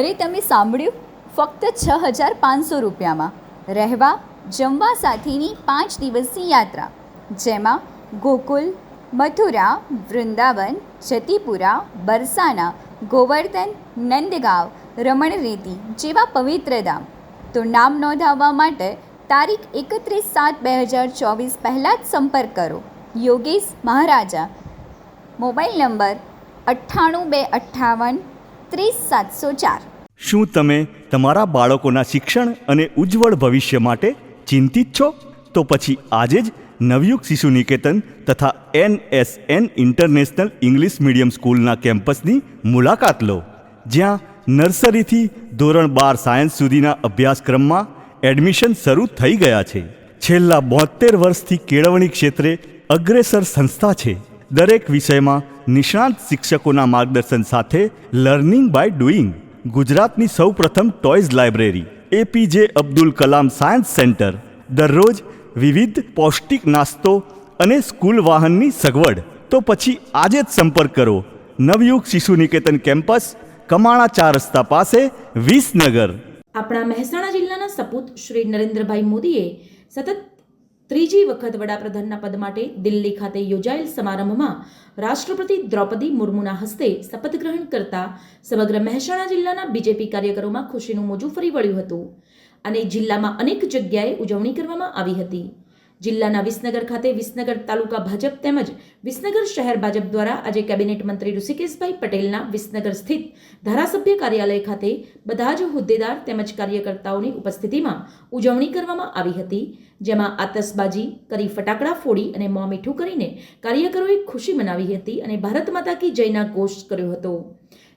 અરે તમે સાંભળ્યું? ફક્ત છ હજાર પાંચસો રૂપિયામાં. રહેવા, જમવા સાથેની પાંચ દિવસની યાત્રા. જેમાં ગોકુલ, મથુરા, વૃંદાવન, જતીપુરા, બરસાના, ગોવર્ધન, નંદગાંવ રમણરેતી જેવા પવિત્ર ધામ. તો નામ નોંધાવવા માટે તારીખ એકત્રીસ સાત બે હજાર ચોવીસ પહેલાં જ સંપર્ક કરો. યોગેશ મહારાજા. મોબાઈલ નંબર અઠ્ઠાણું બે અઠ્ઠાવન ત્રીસ સાતસો ચાર. શું તમે તમારા બાળકોના શિક્ષણ અને ઉજ્જવળ ભવિષ્ય માટે ચિંતિત છો? તો પછી આજે જ નવયુગ શિશુ નિકેતન તથા N S N international English medium સ્કૂલના કેમ્પસની મુલાકાત લો, જ્યાં નર્સરીથી ધોરણ બાર સાયન્સ સુધીના અભ્યાસક્રમમાં એડમિશન શરૂ થઈ ગયા છે. છેલ્લા બોતેર વર્ષથી કેળવણી ક્ષેત્રે અગ્રેસર સંસ્થા છે. દરેક વિષયમાં નિષ્ણાંત શિક્ષકોના માર્ગદર્શન સાથે લર્નિંગ બાય ડુઈંગ, ગુજરાતની સૌપ્રથમ toys library APJ Abdul Kalam science centre, દરરોજ વિવિધ પૌષ્ટિક નાસ્તો અને સ્કૂલ વાહનની સગવડ. તો પછી આજે જ સંપર્ક કરો. નવયુગ શિશુ નિકેતન કેમ્પસ, કમાણા ચાર રસ્તા પાસે, વિસનગર. આપણા મહેસાણા જિલ્લાના સપૂત શ્રી નરેન્દ્રભાઈ મોદીએ સતત ત્રીજી વખત વડાપ્રધાનના પદ માટે દિલ્હી ખાતે યોજાયેલ સમારંભમાં રાષ્ટ્રપતિ દ્રૌપદી મુર્મુના હસ્તે શપથ ગ્રહણ કરતા સમગ્ર મહેસાણા જિલ્લાના બીજેપી કાર્યકરોમાં ખુશીનું મોજું ફરી વળ્યું હતું. અને જિલ્લામાં અનેક જગ્યાએ ઉજવણી કરવામાં આવી હતી. જિલ્લાના વિસનગર ખાતે વિસનગર તાલુકા ભાજપ તેમજ વિસનગર શહેર ભાજપ દ્વારા આજે કેબિનેટ મંત્રી ઋષિકેશભાઈ પટેલના વિસનગર સ્થિત ધારાસભ્ય કાર્યાલય ખાતે બધા જ હોદ્દેદાર તેમજ કાર્યકર્તાઓની ઉપસ્થિતિમાં ઉજવણી કરવામાં આવી હતી, જેમાં આતશબાજી કરી ફટાકડા ફોડી અને મોં મીઠું કરીને કાર્યકરોએ ખુશી મનાવી હતી અને ભારત માતા કી જયના ઘોષ કર્યો હતો.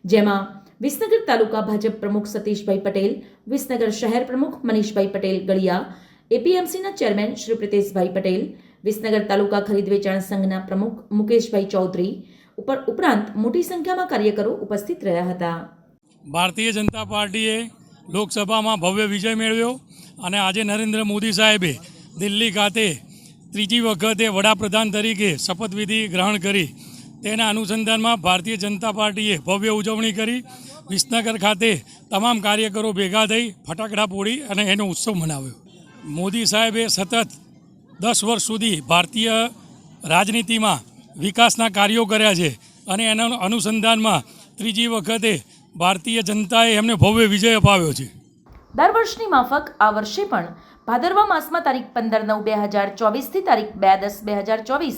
જેમાં વિસનગર તાલુકા ભાજપ પ્રમુખ સતીશભાઈ પટેલ, વિસનગર શહેર પ્રમુખ મનીષભાઈ પટેલ ગળિયા એપીએમસીના ચેરમેન શ્રી પ્રિતેશભાઈ પટેલ, વિસનગર તાલુકા ખરીદ વેચાણ સંઘના પ્રમુખ મુકેશભાઈ ચૌધરી ઉપર ઉપરાંત મોટી સંખ્યામાં કાર્યકરો ઉપસ્થિત રહ્યા હતા. ભારતીય જનતા પાર્ટીએ લોકસભામાં ભવ્ય વિજય મેળવ્યો અને આજે નરેન્દ્ર મોદી સાહેબે દિલ્હી ખાતે ત્રીજી વખતે વડાપ્રધાન તરીકે શપથવિધિ ગ્રહણ કરી. તેના અનુસંધાનમાં ભારતીય જનતા પાર્ટીએ ભવ્ય ઉજવણી કરી. વિસનગર ખાતે તમામ કાર્યકરો ભેગા થઈ ફટાકડા ફોડી અને એનો ઉત્સવ મનાવ્યો. મોદી સાહેબે સતત દસ વર્ષ સુધી ભારતીય રાજનીતિમાં વિકાસના કાર્યો કર્યા છે અને એના અનુસંધાનમાં ત્રીજી વખતે ભારતીય જનતાએ એમને ભવ્ય વિજય અપાવ્યો છે. દર વર્ષની માફક આ વર્ષે પણ ભાદરવા માસમાં તારીખ પંદર નવ બે હજાર ચોવીસથી તારીખ બે દસ બે હજાર ચોવીસ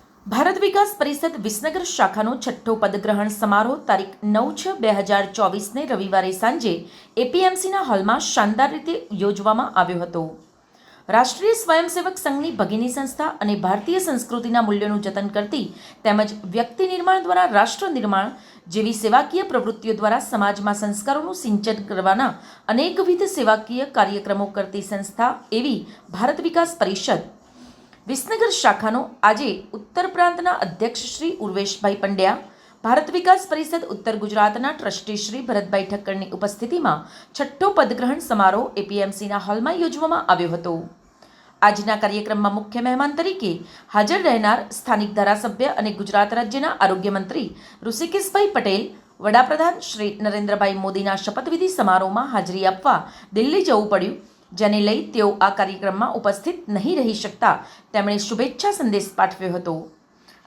ભારત વિકાસ પરિષદ વિસનગર શાખાનો છઠ્ઠો પદગ્રહણ સમારોહ તારીખ નવ છ બે હજાર ચોવીસને રવિવારે સાંજે એપીએમસીના હોલમાં શાનદાર રીતે યોજવામાં આવ્યો હતો. રાષ્ટ્રીય સ્વયંસેવક સંઘની ભગીની સંસ્થા અને ભારતીય સંસ્કૃતિના મૂલ્યોનું જતન કરતી તેમજ વ્યક્તિ નિર્માણ દ્વારા રાષ્ટ્ર નિર્માણ જેવી સેવાકીય પ્રવૃત્તિઓ દ્વારા સમાજમાં સંસ્કારોનું સિંચન કરવાના અનેકવિધ સેવાકીય કાર્યક્રમો કરતી સંસ્થા એવી ભારત વિકાસ પરિષદ વિસનગર શાખાનો આજે ઉત્તર પ્રાંતના અધ્યક્ષ શ્રી ઉર્વેશભાઈ પંડ્યા, ભારત વિકાસ પરિષદ ઉત્તર ગુજરાતના ટ્રસ્ટી શ્રી ભરતભાઈ ઠક્કરની ઉપસ્થિતિમાં છઠ્ઠો પદગ્રહણ સમારોહ એપીએમસીના હોલમાં યોજવામાં આવ્યો હતો. આજના કાર્યક્રમમાં મુખ્ય મહેમાન તરીકે હાજર રહેનાર સ્થાનિક ધારાસભ્ય અને ગુજરાત રાજ્યના આરોગ્ય મંત્રી ઋષિકેશભાઈ પટેલ, વડાપ્રધાન શ્રી નરેન્દ્રભાઈ મોદીના શપથવિધિ સમારોહમાં હાજરી આપવા દિલ્હી જવું પડ્યું. જેને લઈ તેઓ આ કાર્યક્રમમાં ઉપસ્થિત નહીં રહી શકતા. તેમણે શુભેચ્છા સંદેશ પાઠવ્યો હતો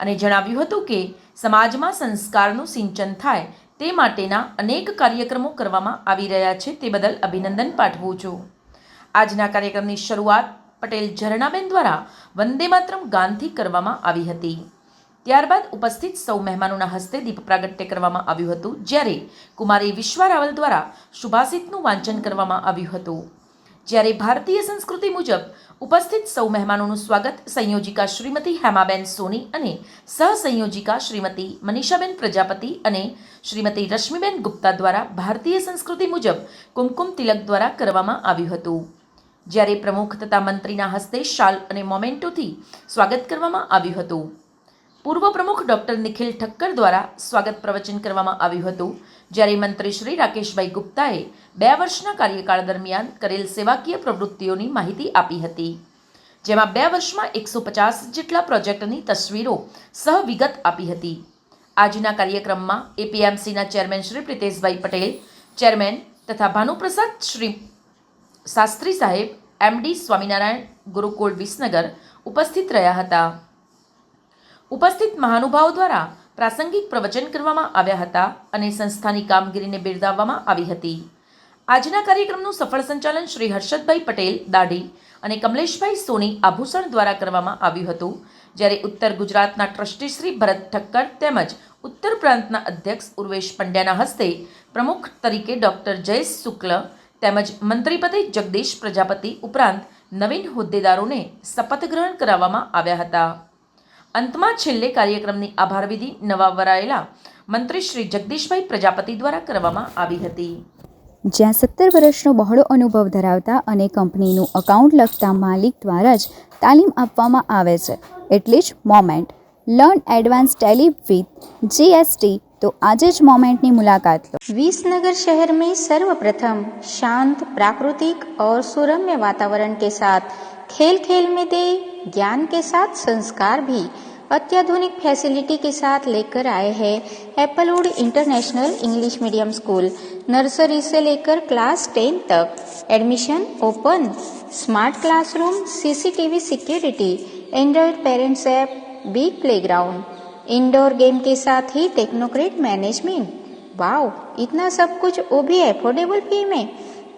અને જણાવ્યું હતું કે સમાજમાં સંસ્કારનું સિંચન થાય તે માટેના અનેક કાર્યક્રમો કરવામાં આવી રહ્યા છે તે બદલ અભિનંદન પાઠવું છું. આજના કાર્યક્રમની શરૂઆત પટેલ ઝરણાબેન દ્વારા વંદે માતરમ ગાનથી કરવામાં આવી હતી. ત્યારબાદ ઉપસ્થિત સૌ મહેમાનોના હસ્તે દીપ પ્રાગટ્ય કરવામાં આવ્યું હતું, જ્યારે કુમારી વિશ્વા રાવલ દ્વારા શુભાસિતનું વાંચન કરવામાં આવ્યું હતું. જ્યારે ભારતીય સંસ્કૃતિ મુજબ ઉપસ્થિત સૌ મહેમાનોનું સ્વાગત સંયોજિકા શ્રીમતી હેમાબેન સોની અને સહસંયોજિકા શ્રીમતી મનીષાબેન પ્રજાપતિ અને શ્રીમતી રશ્મિબેન ગુપ્તા દ્વારા ભારતીય સંસ્કૃતિ મુજબ કુમકુમ તિલક દ્વારા કરવામાં આવ્યું હતું. જ્યારે પ્રમુખ તથા મંત્રીના હસ્તે શાલ અને મોમેન્ટોથી સ્વાગત કરવામાં આવ્યું હતું. પૂર્વ પ્રમુખ ડૉક્ટર નિખિલ ઠક્કર દ્વારા સ્વાગત પ્રવચન કરવામાં આવ્યું હતું. જ્યારે મંત્રી શ્રી રાકેશભાઈ ગુપ્તાએ બે વર્ષના કાર્યકાળ દરમિયાન કરેલ સેવાકીય પ્રવૃત્તિઓની માહિતી આપી હતી. જેમાં બે વર્ષમાં એકસો પચાસ જેટલા પ્રોજેક્ટની તસવીરો સહ વિગત આપી હતી. આજના કાર્યક્રમમાં એપીએમસીના ચેરમેન શ્રી પ્રિતેશભાઈ પટેલ, ચેરમેન તથા ભાનુપ્રસાદ શ્રી શાસ્ત્રી સાહેબ, એમડી સ્વામિનારાયણ ગુરુકુળ વિસનગર ઉપસ્થિત રહ્યા હતા. ઉપસ્થિત મહાનુભાવો દ્વારા પ્રાસંગિક પ્રવચન કરવામાં આવ્યા હતા અને સંસ્થાની કામગીરીને બિરદાવવામાં આવી હતી. આજના કાર્યક્રમનું સફળ સંચાલન શ્રી હર્ષદભાઈ પટેલ દાઢી અને કમલેશભાઈ સોની આભૂષણ દ્વારા કરવામાં આવ્યું હતું, જ્યારે ઉત્તર ગુજરાતના ટ્રસ્ટી શ્રી ભરત ઠક્કર તેમજ ઉત્તર પ્રાંતના અધ્યક્ષ ઉર્વેશ પંડ્યાના હસ્તે પ્રમુખ તરીકે ડૉક્ટર જયેશ શુક્લ તેમજ મંત્રીપદે જગદીશ પ્રજાપતિ ઉપરાંત નવીન હોદ્દેદારોને શપથ ગ્રહણ કરાવવામાં આવ્યા હતા. અંતમાં છેલ્લે કાર્યક્રમની આભાર વિધિ નવા વરાયેલા મંત્રી શ્રી જગદીશભાઈ પ્રજાપતિ દ્વારા કરવામાં આવી હતી જ્યાં સત્તર વર્ષનો બહોળો અનુભવ ધરાવતા અને કંપનીનું અકાઉન્ટ લખતા માલિક દ્વારા જ તાલીમ આપવામાં આવે છે એટલે જ moment learn advance Tally with GST તો આજે જ મોમેન્ટની મુલાકાત લો विसनगर शहर में सर्वप्रथम शांत प्राकृतिक और सुरम्य वातावरण के साथ खेल खेल में दे, ज्ञान के साथ संस्कार भी अत्याधुनिक फैसिलिटी के साथ लेकर आए हैं Applewood international English medium school, nursery से लेकर क्लास टेन तक। Admission open. Smart classroom, CCTV security Android parents app, big playground. Indoor game के साथ ही टेक्नोक्रेट मैनेजमेंट। वाओ, इतना सब कुछ वो भी एफोर्डेबल फ़ी में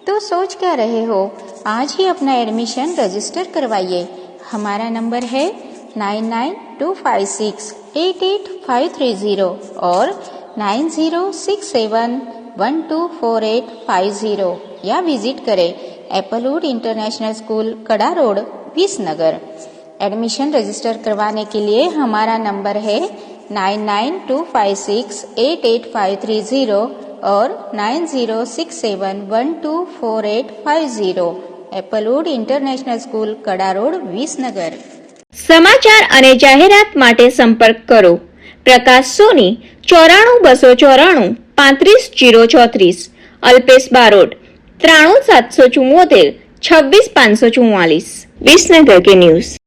तो सोच क्या रहे हो? आज ही अपना एडमिशन रजिस्टर करवाइए। हमारा नंबर है nine nine two five six eight eight five three zero और nine zero six seven one two four eight five zero या विज़िट करें Applewood international school Kada road Visnagar admission register करवाने के लिए हमारा नंबर है nine nine two five six eight eight five three zero or 9067124850 Applewood international school Kada road Visnagar. સમાચાર અને જાહેરાત માટે સંપર્ક કરો. પ્રકાશ સોની, ચોરાણું બસો ચોરાણું, પાંત્રીસ જીરો ચોત્રીસ. અલ્પેશ બારોટ, ત્રાણું સાતસો ચુમ્મોતેર છવ્વીસ પાંચસો ચુમ્માલીસ વિસનગર કે ન્યૂઝ.